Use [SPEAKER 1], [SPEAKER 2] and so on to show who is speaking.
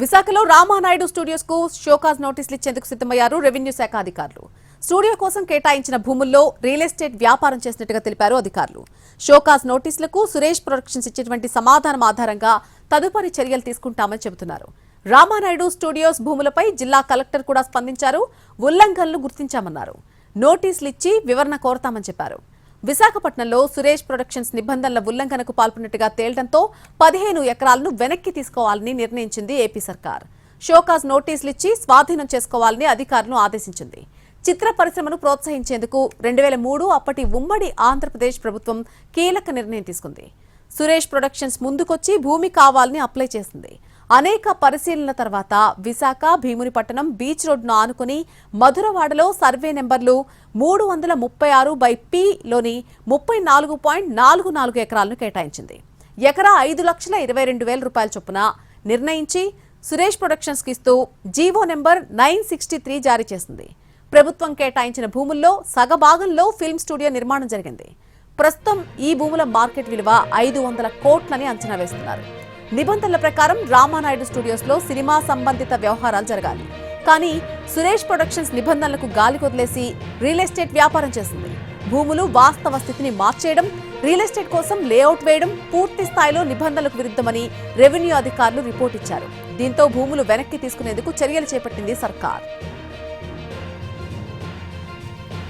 [SPEAKER 1] విశాఖలో రామానాయుడు స్టూడియోస్కు షోకాజ్ నోటీసులు ఇచ్చేందుకు సిద్ధమయ్యారు రెవెన్యూ శాఖ అధికారులు. స్టూడియో కోసం కేటాయించిన భూముల్లో రియల్ ఎస్టేట్ వ్యాపారం చేసినట్టుగా తెలిపారు అధికారులు. షోకాజ్ నోటీసులకు సురేష్ ప్రొడక్షన్స్ ఇచ్చినటువంటి సమాధానం ఆధారంగా తదుపరి చర్యలు తీసుకుంటామని చెబుతున్నారు. రామానాయుడు స్టూడియోస్ భూములపై జిల్లా కలెక్టర్ కూడా స్పందించారు. ఉల్లంఘనలు గుర్తించామన్నారు. నోటీసులు ఇచ్చి వివరణ కోరతామని చెప్పారు. విశాఖపట్నంలో సురేష్ ప్రొడక్షన్స్ నిబంధనల ఉల్లంఘనకు పాల్పడినట్టుగా తేలడంతో పదిహేను ఎకరాలను వెనక్కి తీసుకోవాలని నిర్ణయించింది ఏపీ సర్కార్. షోకాజ్ నోటీసులు ఇచ్చి స్వాధీనం చేసుకోవాలని అధికారులను ఆదేశించింది. చిత్ర పరిశ్రమను ప్రోత్సహించేందుకు రెండు వేల మూడు అప్పటి ఉమ్మడి ఆంధ్రప్రదేశ్ ప్రభుత్వం కీలక నిర్ణయం తీసుకుంది. సురేష్ ప్రొడక్షన్స్ ముందుకొచ్చి భూమి కావాలని అప్లై చేసింది. అనేక పరిశీలనల తర్వాత విశాఖ భీమునిపట్టణం బీచ్ రోడ్ను ఆనుకుని మధురవాడలో సర్వే నెంబర్లు మూడు వందల ముప్పై ఆరు బై పిలోని ముప్పై నాలుగు పాయింట్ నాలుగు నాలుగు ఎకరాలను కేటాయించింది. ఎకరా ఐదు లక్షల ఇరవై రెండు వేల రూపాయల చొప్పున నిర్ణయించి సురేష్ ప్రొడక్షన్స్కి ఇస్తూ GO number nine sixty three జారీ చేసింది. ప్రభుత్వం కేటాయించిన భూముల్లో సగభాగంలో ఫిల్మ్ స్టూడియో నిర్మాణం జరిగింది. ప్రస్తుతం ఈ భూముల మార్కెట్ విలువ ఐదు వందల కోట్లని అంచనా వేస్తున్నారు. నిబంధనల ప్రకారం రామానాయుడు స్టూడియోస్లో సినిమా సంబంధిత వ్యవహారాలు జరగాలి. కానీ సురేష్ ప్రొడక్షన్స్ నిబంధనలకు గాలి కొదిలేసి రియల్ ఎస్టేట్ వ్యాపారం చేసింది. భూములు వాస్తవ స్థితిని మార్చేయడం రియల్ ఎస్టేట్ కోసం లేఅవుట్ వేయడం పూర్తి స్థాయిలో నిబంధనలకు విరుద్ధమని రెవెన్యూ అధికారులు రిపోర్ట్ ఇచ్చారు. దీంతో భూములు వెనక్కి తీసుకునేందుకు చర్యలు చేపట్టింది సర్కార్.